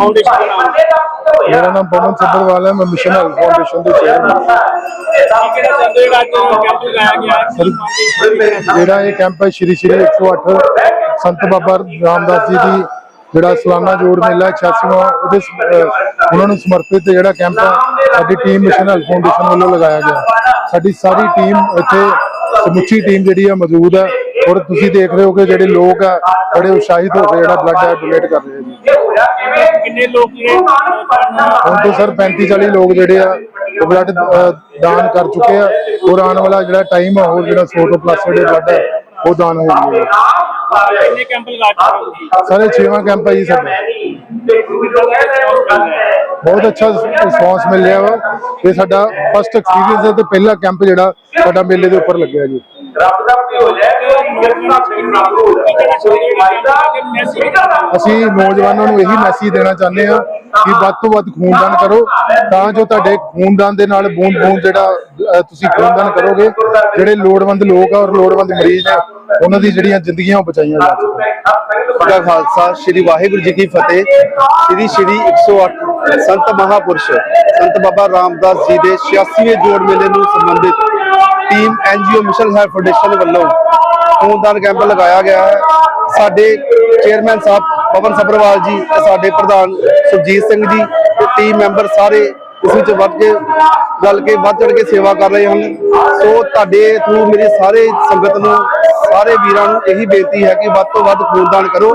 Foundation ਦਾ ਨਾਮ। ਮੇਰਾ ਨਾਮ ਪਵਨ ਸੱਭਰਵਾਲ ਹੈ, ਮੈਂ ਮਿਸ਼ਨ ਹੈਲਥ ਫਾਊਂਡੇਸ਼ਨ ਦੇ ਚੇਅਰਮੈਨ ਕੀ ਕਹਿਣਾ ਚਾਹੁੰਦੇ ਕੈਂਪ ਲਗਾਇਆ ਗਿਆ ਜਿਹੜਾ ਇਹ ਕੈਂਪ ਹੈ ਸ਼੍ਰੀ ਸ਼੍ਰੀ 108 ਸੰਤ ਬਾਬਾ ਰਾਮਦਾਸ ਜੀ ਦੀ ਜਿਹੜਾ ਸਲਾਨਾ ਜੋੜ ਮੇਲਾ 86ਵਾਂ ਉਹਦੇ ਉਹਨਾਂ ਨੂੰ ਸਮਰਪਿਤ ਜਿਹੜਾ ਕੈਂਪ ਹੈ, ਸਾਡੀ ਟੀਮ ਮਿਸ਼ਨ ਹੈਲਥ ਫਾਊਂਡੇਸ਼ਨ ਵੱਲੋਂ ਲਗਾਇਆ ਗਿਆ ਸਾਡੀ ਸਾਰੀ ਟੀਮ ਇੱਥੇ ਸਮੁੱਚੀ ਟੀਮ ਜਿਹੜੀ ਹੈ ਮੌਜੂਦ ਹੈ ਔਰ ਤੁਸੀਂ ਦੇਖ ਰਹੇ ਹੋ ਕਿ ਜਿਹੜੇ ਲੋਕ ਆ, ਬੜੇ ਉਤਸ਼ਾਹਿਤ ਹੋ ਕੇ ਜਿਹੜਾ ਬਲੱਡ ਹੈ ਡੋਨੇਟ ਕਰ ਰਹੇ ਕਿੰਨੇ ਲੋਕ ਜਿਹੜੇ ਹੁਣ ਤੋਂ ਸਰ 35 40 ਲੋਕ ਜਿਹੜੇ ਆ ਬਲੱਡ ਦਾਨ ਕਰ ਚੁੱਕੇ ਆ। ਔਰ ਆਉਣ ਵਾਲਾ ਜਿਹੜਾ ਟਾਈਮ ਆ ਹੋਰ ਜਿਹੜਾ 100 ਤੋਂ ਪਲੱਸ ਜਿਹੜੇ ਬਲੱਡ ਹੈ ਉਹ ਦਾਨ ਹੋਣਗੇ ਕਿੰਨੇ ਕੈਂਪ ਲਗਾ ਚੁੱਕੇ ਹੋ ਸਾਰੇ ਛੇਵਾਂ ਕੈਂਪ ਹੈ ਜੀ ਸਾਡਾ। ਬਹੁਤ ਅੱਛਾ ਰਿਸਪੌਂਸ ਮਿਲ ਰਿਹਾ ਵਾ। ਇਹ ਸਾਡਾ ਫਸਟ ਐਕਸਪੀਰੀਅੰਸ ਹੈ ਤੇ ਪਹਿਲਾ ਕੈਂਪ ਜਿਹੜਾ ਸਾਡਾ ਮੇਲੇ ਦੇ ਉੱਪਰ ਲੱਗਿਆ ਜੀ। ਰੱਬ ਦਾ ਕੀ ਹੋ ਜਾਏ ਅਸੀਂ ਨੌਜਵਾਨਾਂ ਨੂੰ ਇਹੀ ਮੈਸੇਜ ਦੇਣਾ ਚਾਹੁੰਦੇ ਆ ਕਿ ਵੱਧ ਤੋਂ ਵੱਧ ਖੂਨਦਾਨ ਕਰੋ ਤਾਂ ਜੋ ਤੁਹਾਡੇ ਖੂਨਦਾਨ ਦੇ ਨਾਲ ਬੂੰਦ ਬੂੰਦ ਜਿਹੜਾ ਤੁਸੀਂ ਖੂਨਦਾਨ ਕਰੋਗੇ ਜਿਹੜੇ ਲੋੜਵੰਦ ਲੋਕ ਆ ਔਰ ਲੋੜਵੰਦ ਮਰੀਜ਼ ਆ ਉਹਨਾਂ ਦੀ ਜਿਹੜੀਆਂ ਜ਼ਿੰਦਗੀਆਂ ਉਹ ਬਚਾਈਆਂ ਜਾ ਸਕਣ। ਦਾ ਖਾਲਸਾ ਸ੍ਰੀ ਵਾਹਿਗੁਰੂ ਜੀ ਕੀ ਫਤਿਹ। ਸ੍ਰੀ ਸ੍ਰੀ 108 ਸੰਤ ਮਹਾਪੁਰਸ਼ ਸੰਤ ਬਾਬਾ ਰਾਮਦਾਸ ਜੀ ਦੇ 86ਵੇਂ ਜੋੜ ਮੇਲੇ ਨੂੰ ਸੰਬੰਧਿਤ team NGO mission health foundation ਵੱਲੋਂ ਖੂਨਦਾਨ ਕੈਂਪ ਲਗਾਇਆ ਗਿਆ ਹੈ। ਸਾਡੇ ਚੇਅਰਮੈਨ ਸਾਹਿਬ ਪਵਨ ਸੱਭਰਵਾਲ ਜੀ ਤੇ ਸਾਡੇ ਪ੍ਰਧਾਨ ਸੁਰਜੀਤ ਸਿੰਘ ਜੀ ਤੇ ਟੀਮ ਮੈਂਬਰ ਸਾਰੇ ਇਸ ਵਿੱਚ ਵੱਧ ਕੇ ਗੱਲ ਕੇ, ਵੱਧ ਚੜ ਕੇ ਸੇਵਾ ਕਰ ਰਹੇ ਹਨ। ਸੋ ਤੁਹਾਡੇ ਥਰੂ ਮੇਰੀ ਸਾਰੇ ਸੰਗਤ ਨੂੰ, ਸਾਰੇ ਵੀਰਾਂ ਨੂੰ ਇਹੀ ਬੇਨਤੀ ਹੈ ਕਿ ਵੱਧ ਤੋਂ ਵੱਧ ਖੂਨਦਾਨ ਕਰੋ,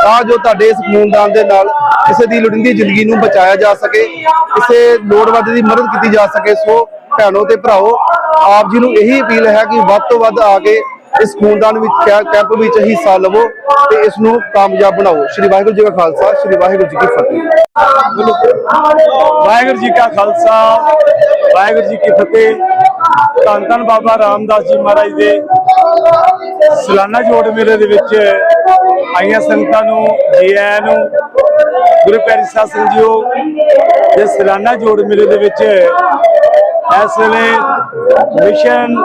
ਤਾਂ ਜੋ ਤੁਹਾਡੇ ਇਸ ਖੂਨਦਾਨ ਦੇ ਨਾਲ ਕਿਸੇ ਦੀ ਲੋੜੀਂਦੀ ਜ਼ਿੰਦਗੀ ਨੂੰ ਬਚਾਇਆ ਜਾ ਸਕੇ, ਕਿਸੇ ਲੋੜਵੰਦ ਦੀ ਮਦਦ ਕੀਤੀ ਜਾ ਸਕੇ। ਸੋ ਭੈਣੋ ਤੇ ਭਰਾਓ ਆਪ ਜੀ ਨੂੰ ਇਹੀ ਅਪੀਲ ਹੈ ਕਿ ਵੱਧ ਤੋਂ ਵੱਧ ਆ ਕੇ ਇਸ ਖੂਨਦਾਨ ਵਿੱਚ ਕੈਂਪ ਵਿੱਚ ਹਿੱਸਾ ਲਵੋ ਤੇ ਇਸ ਨੂੰ ਕਾਮਯਾਬ ਬਣਾਓ। ਸ਼੍ਰੀ ਵਾਹਿਗੁਰੂ ਜੀ ਕਾ ਖਾਲਸਾ, ਸ਼੍ਰੀ ਵਾਹਿਗੁਰੂ ਜੀ ਕੀ ਫਤਿਹ। ਵਾਹਿਗੁਰੂ ਜੀ ਕਾ ਖਾਲਸਾ, ਵਾਹਿਗੁਰੂ ਜੀ ਕੀ ਫਤਿਹ। ਧੰਨ ਧੰਨ ਬਾਬਾ ਰਾਮਦਾਸ ਜੀ ਮਹਾਰਾਜ ਦੇ ਸਾਲਾਨਾ ਜੋੜ ਮੇਲੇ ਦੇ ਵਿੱਚ ਆਈਆਂ ਸੰਗਤਾਂ ਨੂੰ ਜੀ ਆਇਆਂ ਨੂੰ, ਗੁਰੂ ਪਿਆਰੀ ਸਾਧ ਸੰਗਤ ਜੀਓ ਦੇ ਸਲਾਨਾ ਜੋੜ ਮੇਲੇ ਦੇ ਵਿੱਚ ਇਸ ਵੇਲੇ ਮਿਸ਼ਨ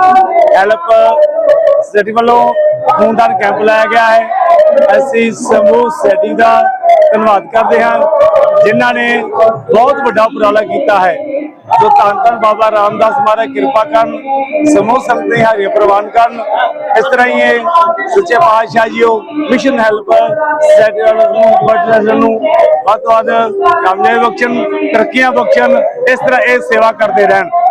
ਹੈਲਪ ਸੋਸਾਇਟੀ ਵੱਲੋਂ ਖੂਨਦਾਨ ਕੈਂਪ ਲਾਇਆ ਗਿਆ ਹੈ। ਅਸੀਂ ਸਮੂਹ ਸੋਸਾਇਟੀ ਦਾ ਧੰਨਵਾਦ ਕਰਦੇ ਹਾਂ, ਜਿਨ੍ਹਾਂ ਨੇ ਬਹੁਤ ਵੱਡਾ ਉਪਰਾਲਾ ਕੀਤਾ ਹੈ। ਜੋ ਧੰਨ ਧੰਨ ਬਾਬਾ ਰਾਮਦਾਸ ਮਹਾਰਾਜ ਕਿਰਪਾ ਕਰਨ, ਸਮੂਹ ਸੰਗਤ ਦੇ ਹਾਰੇ ਪ੍ਰਵਾਨ ਕਰਨ, ਇਸ ਤਰ੍ਹਾਂ ਹੀ ਇਹ ਸੁੱਚੇ ਪਾਤਸ਼ਾਹ ਜੀਓ ਮਿਸ਼ਨ ਹੈਲਪ ਸੋਸਾਇਟੀ ਨੂੰ ਬਰਡਨ ਨੂੰ ਵੱਧ ਤੋਂ ਵੱਧ ਕਾਮਯਾਬੀ ਬਖਸ਼ਣ, ਤਰੱਕੀਆਂ ਬਖਸ਼ਣ, ਇਸ ਤਰ੍ਹਾਂ ਇਹ ਸੇਵਾ ਕਰਦੇ ਰਹਿਣ।